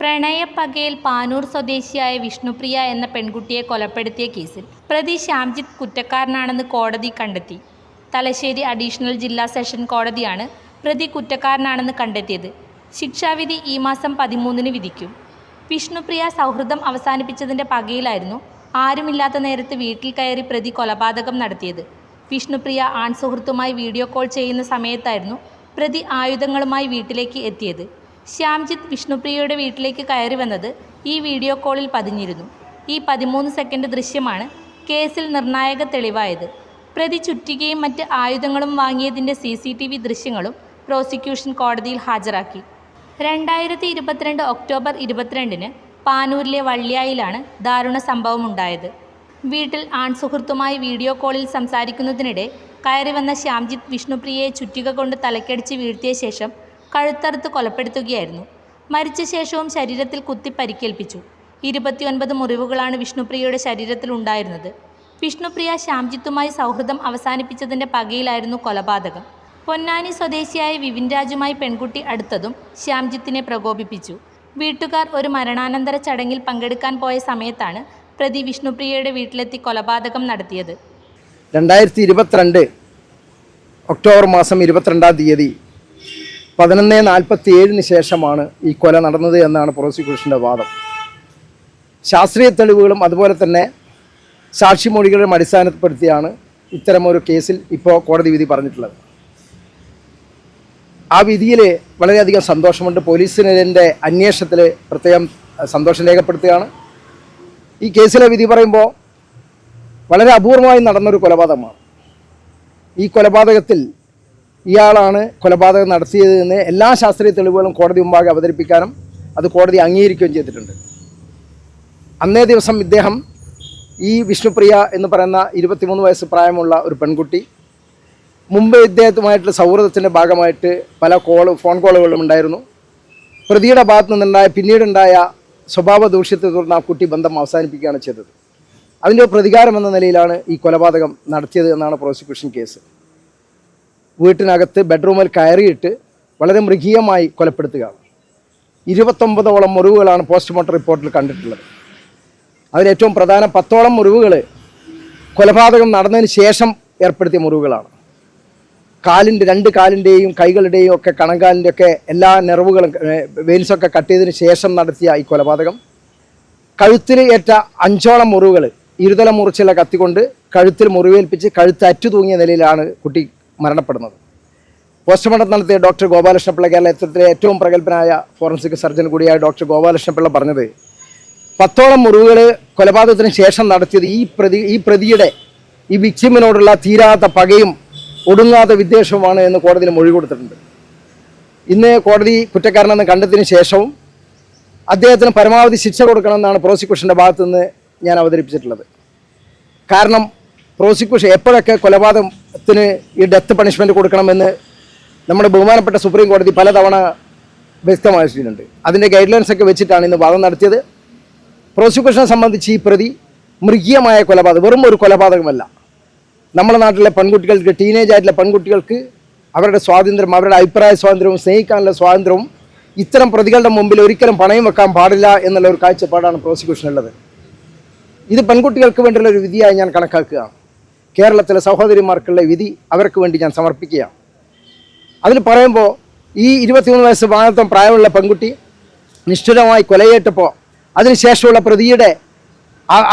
പ്രണയപ്പകയിൽ പാനൂർ സ്വദേശിയായ വിഷ്ണുപ്രിയ എന്ന പെൺകുട്ടിയെ കൊലപ്പെടുത്തിയ കേസിൽ പ്രതി ശ്യാംജിത്ത് കുറ്റക്കാരനാണെന്ന് കോടതി കണ്ടെത്തി. തലശ്ശേരി അഡീഷണൽ ജില്ലാ സെഷൻ കോടതിയാണ് പ്രതി കുറ്റക്കാരനാണെന്ന് കണ്ടെത്തിയത്. ശിക്ഷാവിധി ഈ മാസം പതിമൂന്നിന് വിധിക്കും. വിഷ്ണുപ്രിയ സൗഹൃദം അവസാനിപ്പിച്ചതിന്റെ പകയിലായിരുന്നു ആരുമില്ലാത്ത നേരത്ത് വീട്ടിൽ കയറി പ്രതി കൊലപാതകം നടത്തിയത്. വിഷ്ണുപ്രിയ ആൺ സുഹൃത്തുമായി വീഡിയോ കോൾ ചെയ്യുന്ന സമയത്തായിരുന്നു പ്രതി ആയുധങ്ങളുമായി വീട്ടിലേക്ക് എത്തിയത്. ശ്യാംജിത്ത് വിഷ്ണുപ്രിയയുടെ വീട്ടിലേക്ക് കയറി വന്നത് ഈ വീഡിയോ കോളിൽ പതിഞ്ഞിരുന്നു. ഈ പതിമൂന്ന് സെക്കൻഡ് ദൃശ്യമാണ് കേസിൽ നിർണായക തെളിവായത്. പ്രതി ചുറ്റികയും മറ്റ് ആയുധങ്ങളും വാങ്ങിയതിന്റെ സി സി ടി വി ദൃശ്യങ്ങളും പ്രോസിക്യൂഷൻ കോടതിയിൽ ഹാജരാക്കി. രണ്ടായിരത്തി ഇരുപത്തിരണ്ട് ഒക്ടോബർ ഇരുപത്തിരണ്ടിന് പാനൂരിലെ വള്ളിയായിലാണ് ദാരുണ സംഭവം ഉണ്ടായത് വീട്ടിൽ ആൺസുഹൃത്തുമായി വീഡിയോ കോളിൽ സംസാരിക്കുന്നതിനിടെ കയറി വന്ന ശ്യാംജിത്ത് വിഷ്ണുപ്രിയയെ ചുറ്റിക കൊണ്ട് തലക്കടിച്ച് വീഴ്ത്തിയ ശേഷം കഴുത്തറുത്ത് കൊലപ്പെടുത്തുകയായിരുന്നു. മരിച്ച ശേഷവും ശരീരത്തിൽ കുത്തി പരിക്കേൽപ്പിച്ചു. ഇരുപത്തിയൊൻപത് മുറിവുകളാണ് വിഷ്ണുപ്രിയയുടെ ശരീരത്തിൽ ഉണ്ടായിരുന്നത്. വിഷ്ണുപ്രിയ ശ്യാംജിത്തുമായി സൗഹൃദം അവസാനിപ്പിച്ചതിന്റെ പകയിലായിരുന്നു കൊലപാതകം. പൊന്നാനി സ്വദേശിയായ വിപിൻ രാജുമായി പെൺകുട്ടി അടുത്തതും ശ്യാംജിത്തിനെ പ്രകോപിപ്പിച്ചു. വീട്ടുകാർ ഒരു മരണാനന്തര ചടങ്ങിൽ പങ്കെടുക്കാൻ പോയ സമയത്താണ് പ്രതി വിഷ്ണുപ്രിയയുടെ വീട്ടിലെത്തി കൊലപാതകം നടത്തിയത്. രണ്ടായിരത്തി ഇരുപത്തിരണ്ട് ഒക്ടോബർ മാസം ഇരുപത്തിരണ്ടാം തീയതി പതിനൊന്ന് നാൽപ്പത്തി ഏഴിന് ശേഷമാണ് ഈ കൊല നടന്നത് എന്നാണ് പ്രോസിക്യൂഷന്റെ വാദം. ശാസ്ത്രീയ തെളിവുകളും അതുപോലെ തന്നെ സാക്ഷിമൊഴികളും അടിസ്ഥാനപ്പെടുത്തിയാണ് ഇത്തരമൊരു കേസിൽ ഇപ്പോൾ കോടതി വിധി പറഞ്ഞിട്ടുള്ളത്. ആ വിധിയിൽ വളരെയധികം സന്തോഷമുണ്ട്. പോലീസിനെ അന്വേഷണത്തിൽ പ്രത്യേകം സന്തോഷം രേഖപ്പെടുത്തുകയാണ്. ഈ കേസിലെ വിധി പറയുമ്പോൾ വളരെ അപൂർവമായി നടന്നൊരു കൊലപാതകമാണ്. ഈ കൊലപാതകത്തിൽ ഇയാളാണ് കൊലപാതകം നടത്തിയതെന്ന് എല്ലാ ശാസ്ത്രീയ തെളിവുകളും കോടതി മുമ്പാകെ അവതരിപ്പിക്കാനും അത് കോടതി അംഗീകരിക്കുകയും ചെയ്തിട്ടുണ്ട്. അന്നേ ദിവസം ഇദ്ദേഹം ഈ വിഷ്ണുപ്രിയ എന്ന് പറയുന്ന ഇരുപത്തിമൂന്ന് വയസ്സ് പ്രായമുള്ള ഒരു പെൺകുട്ടി മുമ്പ് ഇദ്ദേഹത്തുമായിട്ടുള്ള സൗഹൃദത്തിന്റെ ഭാഗമായിട്ട് പല കോൾ ഫോൺ കോളുകളും ഉണ്ടായിരുന്നു. പ്രതിയുടെ ഭാഗത്തു നിന്നുണ്ടായ പിന്നീടുണ്ടായ സ്വഭാവ ദൂഷ്യത്തെ തുടർന്ന് ആ കുട്ടി ബന്ധം അവസാനിപ്പിക്കുകയാണ് ചെയ്തത്. അതിന്റെ പ്രതികാരം എന്ന നിലയിലാണ് ഈ കൊലപാതകം നടത്തിയത് എന്നാണ് പ്രോസിക്യൂഷൻ കേസ്. വീട്ടിനകത്ത് ബെഡ്റൂമിൽ കയറിയിട്ട് വളരെ മൃഗീയമായി കൊലപ്പെടുത്തുക. ഇരുപത്തൊമ്പതോളം മുറിവുകളാണ് പോസ്റ്റ്മോർട്ടം റിപ്പോർട്ടിൽ കണ്ടിട്ടുള്ളത്. അതിലേറ്റവും പ്രധാന പത്തോളം മുറിവുകൾ കൊലപാതകം നടന്നതിന് ശേഷം ഏർപ്പെടുത്തിയ മുറിവുകളാണ്. കാലിന്റെ രണ്ട് കാലിന്റെയും കൈകളുടെയും ഒക്കെ കണങ്കാലിന്റെ ഒക്കെ എല്ലാ നെർവുകളും വെയിൽസൊക്കെ കട്ട് ചെയ്തതിന് ശേഷം നടത്തിയ ഈ കൊലപാതകം. കഴുത്തിൽ ഏറ്റ അഞ്ചോളം മുറിവുകൾ ഇരുതല മുറിച്ചുള്ള കത്തിക്കൊണ്ട് കഴുത്തിൽ മുറിവേൽപ്പിച്ച് കഴുത്ത് അറ്റു തൂങ്ങിയ നിലയിലാണ് കുട്ടി മരണപ്പെടുന്നത്. പോസ്റ്റ്മോർട്ടം നടത്തിയ ഡോക്ടർ ഗോപാലകൃഷ്ണപിള്ള കേരളത്തിലെ ഏറ്റവും പ്രഗത്ഭനായ ഫോറൻസിക് സർജൻ കൂടിയായ ഡോക്ടർ ഗോപാലകൃഷ്ണപിള്ള പറഞ്ഞത് പത്തോളം മുറിവുകൾ കൊലപാതകത്തിന് ശേഷം നടത്തിയത് ഈ പ്രതി ഈ പ്രതിയുടെ ഈ വിക്സിമിനോടുള്ള തീരാത്ത പകയും ഒടുങ്ങാത്ത വിദ്വേഷവുമാണ് എന്ന് കോടതിയിൽ മൊഴി കൊടുത്തിട്ടുണ്ട്. ഇന്ന് കോടതി കുറ്റക്കാരനെന്ന് കണ്ടതിന് ശേഷവും അദ്ദേഹത്തിന് പരമാവധി ശിക്ഷ കൊടുക്കണമെന്നാണ് പ്രോസിക്യൂഷന്റെ ഭാഗത്തുനിന്ന് ഞാൻ അവതരിപ്പിച്ചിട്ടുള്ളത്. കാരണം പ്രോസിക്യൂഷൻ എപ്പോഴൊക്കെ കൊലപാതകത്തിന് ഈ ഡെത്ത് പണിഷ്മെന്റ് കൊടുക്കണമെന്ന് നമ്മുടെ ബഹുമാനപ്പെട്ട സുപ്രീം കോടതി പലതവണ വ്യക്തമാക്കിയിട്ടുണ്ട് അതിന്റെ ഗൈഡ് ലൈൻസ് ഒക്കെ വെച്ചിട്ടാണ് ഇന്ന് വാദം നടത്തിയത്. പ്രോസിക്യൂഷനെ സംബന്ധിച്ച് ഈ പ്രതി മൃഗീയമായ കൊലപാതകം വെറും ഒരു കൊലപാതകമല്ല. നമ്മുടെ നാട്ടിലെ പെൺകുട്ടികൾക്ക് ടീനേജ് ആയിട്ടുള്ള പെൺകുട്ടികൾക്ക് അവരുടെ സ്വാതന്ത്ര്യം അവരുടെ അഭിപ്രായ സ്വാതന്ത്ര്യവും സ്നേഹിക്കാനുള്ള സ്വാതന്ത്ര്യവും ഇത്തരം പ്രതികളുടെ മുമ്പിൽ ഒരിക്കലും പണയം വെക്കാൻ പാടില്ല എന്നുള്ള ഒരു കാഴ്ചപ്പാടാണ് പ്രോസിക്യൂഷനുള്ളത് ഇത് പെൺകുട്ടികൾക്ക് വേണ്ടിയുള്ള ഒരു വിധിയായി ഞാൻ കണക്കാക്കുകയാണ്. കേരളത്തിലെ സഹോദരിമാർക്കുള്ള വിധി അവർക്ക് വേണ്ടി ഞാൻ സമർപ്പിക്കുകയാണ്. അതിൽ പറയുമ്പോൾ ഈ ഇരുപത്തിമൂന്ന് വയസ്സ് മാത്രം പ്രായമുള്ള പെൺകുട്ടി നിഷ്ഠുരമായി കൊലയേറ്റപ്പോൾ അതിനുശേഷമുള്ള പ്രതിയുടെ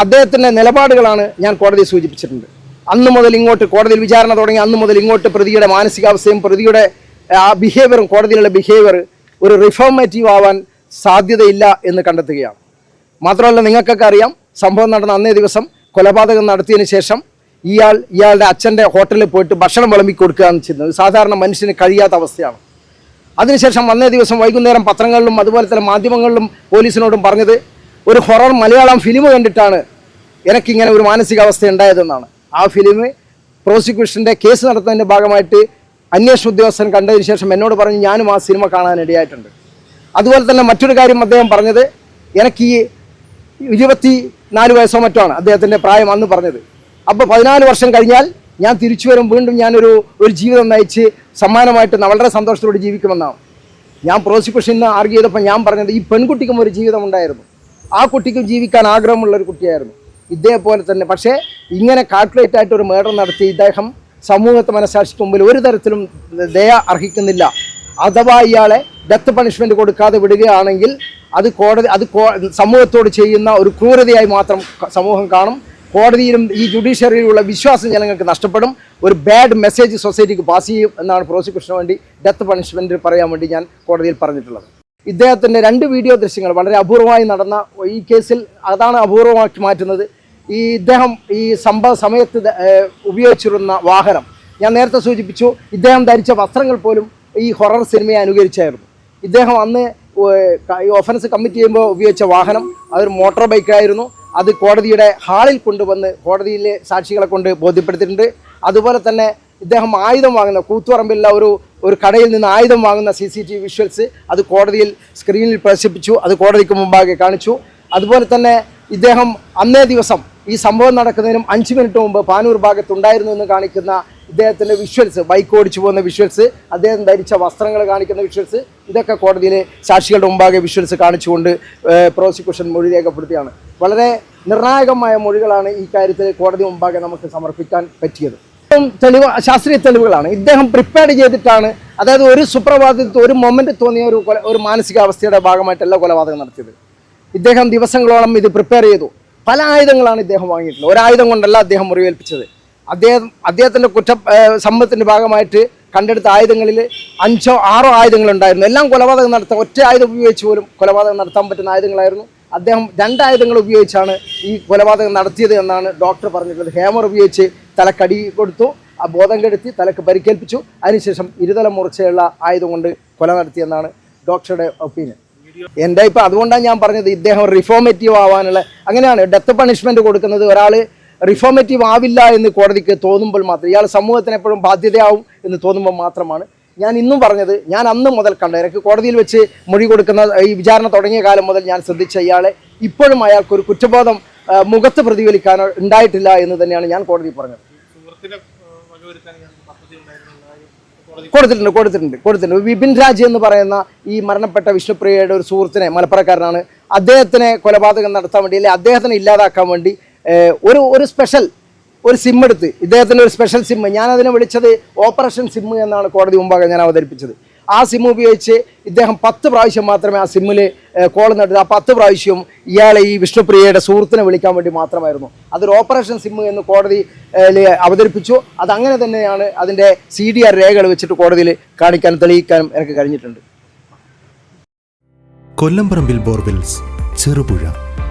അദ്ദേഹത്തിന്റെ നിലപാടുകളാണ് ഞാൻ കോടതിയെ സൂചിപ്പിച്ചിട്ടുണ്ട്. അന്ന് മുതൽ ഇങ്ങോട്ട് കോടതിയിൽ വിചാരണ തുടങ്ങി അന്ന് മുതൽ ഇങ്ങോട്ട് പ്രതിയുടെ മാനസികാവസ്ഥയും പ്രതിയുടെ ആ ബിഹേവിയറും കോടതിയിലുള്ള ബിഹേവിയർ ഒരു റിഫോർമേറ്റീവ് ആവാൻ സാധ്യതയില്ല എന്ന് കണ്ടെത്തുകയാണ്. മാത്രമല്ല നിങ്ങൾക്കൊക്കെ അറിയാം സംഭവം നടന്ന അന്നേ ദിവസം കൊലപാതകം നടത്തിയതിന് ശേഷം ഇയാൾ ഇയാളുടെ അച്ഛന്റെ ഹോട്ടലിൽ പോയിട്ട് ഭക്ഷണം വിളമ്പി എന്ന് ചെയ്യുന്നത്. സാധാരണ മനുഷ്യന് കഴിയാത്ത അവസ്ഥയാണ്. അതിനുശേഷം അന്നേ ദിവസം വൈകുന്നേരം പത്രങ്ങളിലും അതുപോലെ തന്നെ മാധ്യമങ്ങളിലും പോലീസിനോടും പറഞ്ഞത് ഒരു ഹൊറർ മലയാളം ഫിലിം കണ്ടിട്ടാണ് എനിക്കിങ്ങനെ ഒരു മാനസികാവസ്ഥ ഉണ്ടായതെന്നാണ് ആ ഫിലിം പ്രോസിക്യൂഷന്റെ കേസ് നടത്തുന്നതിന്റെ ഭാഗമായിട്ട് അന്വേഷണ ഉദ്യോഗസ്ഥൻ കണ്ടതിന് ശേഷം എന്നോട് പറഞ്ഞ് ഞാനും ആ സിനിമ കാണാൻ ഇടയായിട്ടുണ്ട്. അതുപോലെ തന്നെ മറ്റൊരു കാര്യം അദ്ദേഹം പറഞ്ഞത് എനിക്ക് ഇരുപത്തി നാല് വയസ്സോ മറ്റോ ആണ് അദ്ദേഹത്തിന്റെ പ്രായം അന്ന് പറഞ്ഞത്. അപ്പോൾ പതിനാല് വർഷം കഴിഞ്ഞാൽ ഞാൻ തിരിച്ചു വരും. വീണ്ടും ഞാനൊരു ഒരു ജീവിതം നയിച്ച് സമ്മാനമായിട്ട് വളരെ സന്തോഷത്തോടെ ജീവിക്കുമെന്നാണ്. ഞാൻ പ്രോസിക്യൂഷന് ആർഗ്യ ചെയ്തപ്പോൾ ഞാൻ പറഞ്ഞത് ഈ പെൺകുട്ടിക്കും ഒരു ജീവിതം ഉണ്ടായിരുന്നു. ആ കുട്ടിക്കും ജീവിക്കാൻ ആഗ്രഹമുള്ള ഒരു കുട്ടിയായിരുന്നു. ഇതേപോലെ തന്നെ പക്ഷേ ഇങ്ങനെ കാൽക്കുലേറ്റ് ആയിട്ട് ഒരു മേഡർ നടത്തി ഇദ്ദേഹം സമൂഹത്തെ മനസ്സാക്ഷിക്ക് മുമ്പിൽ ഒരു തരത്തിലും ദയ അർഹിക്കുന്നില്ല. അഥവാ ഇയാളെ ഡെത്ത് പണിഷ്മെന്റ് കൊടുക്കാതെ വിടുകയാണെങ്കിൽ അത് കോടതി അത് സമൂഹത്തോട് ചെയ്യുന്ന ഒരു ക്രൂരതയായി മാത്രം സമൂഹം കാണും. കോടതിയിലും ഈ ജുഡീഷ്യറിയിലുള്ള വിശ്വാസം ജനങ്ങൾക്ക് നഷ്ടപ്പെടും. ഒരു ബാഡ് മെസ്സേജ് സൊസൈറ്റിക്ക് പാസ് ചെയ്യും എന്നാണ് പ്രോസിക്യൂഷന് വേണ്ടി ഡെത്ത് പണിഷ്മെന്റ് പറയാൻ വേണ്ടി ഞാൻ കോടതിയിൽ പറഞ്ഞിട്ടുള്ളത്. ഇദ്ദേഹത്തിന്റെ രണ്ട് വീഡിയോ ദൃശ്യങ്ങൾ വളരെ അപൂർവമായി നടന്ന ഈ കേസിൽ അതാണ് അപൂർവമാക്കി മാറ്റുന്നത്. ഈ ഇദ്ദേഹം ഈ സംഭവ സമയത്ത് ഉപയോഗിച്ചിരുന്ന വാഹനം. ഞാൻ നേരത്തെ സൂചിപ്പിച്ചു ഇദ്ദേഹം ധരിച്ച വസ്ത്രങ്ങൾ പോലും ഈ ഹൊറർ സിനിമയെ അനുകരിച്ചായിരുന്നു. ഇദ്ദേഹം അന്ന് ഈ ഒഫൻസ് കമ്മിറ്റ് ചെയ്യുമ്പോൾ ഉപയോഗിച്ച വാഹനം അതൊരു മോട്ടോർ ബൈക്കായിരുന്നു. അത് കോടതിയുടെ ഹാളിൽ കൊണ്ടുവന്ന് കോടതിയിലെ സാക്ഷികളെ കൊണ്ട് ബോധ്യപ്പെടുത്തിയിട്ടുണ്ട്. അതുപോലെ തന്നെ ഇദ്ദേഹം ആയുധം വാങ്ങുന്ന കൂത്തുപറമ്പിലുള്ള ഒരു ഒരു കടയിൽ നിന്ന് ആയുധം വാങ്ങുന്ന സി സി ടി വിഷ്വൽസ് അത് കോടതിയിൽ സ്ക്രീനിൽ പ്രദർശിപ്പിച്ചു അത് കോടതിക്ക് മുമ്പാകെ കാണിച്ചു. അതുപോലെ തന്നെ ഇദ്ദേഹം അന്നേ ദിവസം ഈ സംഭവം നടക്കുന്നതിനും അഞ്ച് മിനിറ്റ് മുമ്പ് പാനൂർ ഭാഗത്തുണ്ടായിരുന്നു എന്ന് കാണിക്കുന്ന ഇദ്ദേഹത്തിന്റെ വിഷ്വൽസ് ബൈക്ക് ഓടിച്ചു പോകുന്ന വിഷ്വൽസ് അദ്ദേഹം ധരിച്ച വസ്ത്രങ്ങൾ കാണിക്കുന്ന വിഷ്വൽസ് ഇതൊക്കെ കോടതിയിലെ സാക്ഷികളുടെ മുമ്പാകെ വിഷ്വൽസ് കാണിച്ചുകൊണ്ട് പ്രോസിക്യൂഷൻ മൊഴി രേഖപ്പെടുത്തിയാണ്. വളരെ നിർണായകമായ മൊഴികളാണ് ഈ കാര്യത്തിൽ കോടതി മുമ്പാകെ നമുക്ക് സമർപ്പിക്കാൻ പറ്റിയത്. തെളിവ് ശാസ്ത്രീയ തെളിവുകളാണ്. ഇദ്ദേഹം പ്രിപ്പയർ ചെയ്തിട്ടാണ് അതായത് ഒരു സുപ്രഭാതത്തിൽ ഒരു മൊമെന്റ് തോന്നിയ ഒരു കൊല ഒരു മാനസികാവസ്ഥയുടെ ഭാഗമായിട്ടല്ല കൊലപാതകം നടത്തിയത്. ഇദ്ദേഹം ദിവസങ്ങളോളം ഇത് പ്രിപ്പയർ ചെയ്തു. പല ആയുധങ്ങളാണ് ഇദ്ദേഹം വാങ്ങിയിട്ടുള്ളത്. ഒരായുധം കൊണ്ടല്ല അദ്ദേഹം മുറിവേൽപ്പിച്ചത്. അദ്ദേഹം അദ്ദേഹത്തിന്റെ കുറ്റ സമ്പത്തിന്റെ ഭാഗമായിട്ട് കണ്ടെടുത്ത ആയുധങ്ങളിൽ അഞ്ചോ ആറോ ആയുധങ്ങളുണ്ടായിരുന്നു എല്ലാം കൊലപാതകം നടത്താൻ ഒറ്റ ആയുധം ഉപയോഗിച്ച് പോലും കൊലപാതകം നടത്താൻ പറ്റുന്ന ആയുധങ്ങളായിരുന്നു. അദ്ദേഹം രണ്ട് ആയുധങ്ങൾ ഉപയോഗിച്ചാണ് ഈ കൊലപാതകം നടത്തിയത് എന്നാണ് ഡോക്ടർ പറഞ്ഞിട്ടുള്ളത്. ഹേമർ ഉപയോഗിച്ച് തലക്കടി കൊടുത്തു ആ ബോധം കെടുത്തി തലക്ക് പരിക്കേൽപ്പിച്ചു. അതിനുശേഷം ഇരുതല മുറിച്ചുള്ള ആയുധം കൊണ്ട് കൊല നടത്തിയെന്നാണ് ഡോക്ടറുടെ ഒപ്പീനിയൻ എന്റെ ഇപ്പം അതുകൊണ്ടാണ് ഞാൻ പറഞ്ഞത് ഇദ്ദേഹം റിഫോമേറ്റീവ് ആവാനുള്ള അങ്ങനെയാണ് ഡെത്ത് പണിഷ്മെന്റ് കൊടുക്കുന്നത്. ഒരാൾ റിഫോമേറ്റീവ് ആവില്ല എന്ന് കോടതിക്ക് തോന്നുമ്പോൾ മാത്രം ഇയാൾ സമൂഹത്തിന് എപ്പോഴും ബാധ്യതയാവും എന്ന് തോന്നുമ്പോൾ മാത്രമാണ്. ഞാൻ ഇന്നും പറഞ്ഞത് ഞാൻ അന്ന് മുതൽ കണ്ട എനിക്ക് കോടതിയിൽ വെച്ച് മൊഴി കൊടുക്കുന്ന ഈ വിചാരണ തുടങ്ങിയ കാലം മുതൽ ഞാൻ ശ്രദ്ധിച്ച ഇയാളെ ഇപ്പോഴും അയാൾക്കൊരു കുറ്റബോധം മുഖത്ത് പ്രതിഫലിക്കാനോ ഉണ്ടായിട്ടില്ല എന്ന് തന്നെയാണ് ഞാൻ കോടതി പറഞ്ഞത്. കൊടുത്തിട്ടുണ്ട് കൊടുത്തിട്ടുണ്ട് കൊടുത്തിട്ടുണ്ട്. വിപിൻ രാജ് എന്ന് പറയുന്ന ഈ മരണപ്പെട്ട വിഷ്ണുപ്രിയയുടെ ഒരു സുഹൃത്തിനെ മലപ്പുറക്കാരനാണ്. അദ്ദേഹത്തിനെ കൊലപാതകം നടത്താൻ വേണ്ടി അല്ലെങ്കിൽ അദ്ദേഹത്തിനെ ഇല്ലാതാക്കാൻ വേണ്ടി ഒരു ഒരു സ്പെഷ്യൽ ഒരു സിം എടുത്ത്. ഇദ്ദേഹത്തിന്റെ ഒരു സ്പെഷ്യൽ സിം ഞാൻ അതിനെ വിളിച്ചത് ഓപ്പറേഷൻ സിം എന്നാണ് കോടതി മുമ്പാകെ ഞാൻ അവതരിപ്പിച്ചത്. ആ സിം ഉപയോഗിച്ച് ഇദ്ദേഹം പത്ത് പ്രാവശ്യം മാത്രമേ ആ സിമ്മിൽ കോൾ നടത്തി ആ പത്ത് പ്രാവശ്യവും ഇയാളെ ഈ വിഷ്ണുപ്രിയയുടെ സുഹൃത്തിനെ വിളിക്കാൻ വേണ്ടി മാത്രമായിരുന്നു. അതൊരു ഓപ്പറേഷൻ സിം എന്ന് കോടതി അവതരിപ്പിച്ചു. അതങ്ങനെ തന്നെയാണ് അതിന്റെ സി ഡി ആർ രേഖകൾ വെച്ചിട്ട് കോടതിയിൽ കാണിക്കാനും തെളിയിക്കാനും എനിക്ക് കഴിഞ്ഞിട്ടുണ്ട്. കൊല്ലംപറമ്പിൽ ബോർവെൽസ് ചെറുപുഴ.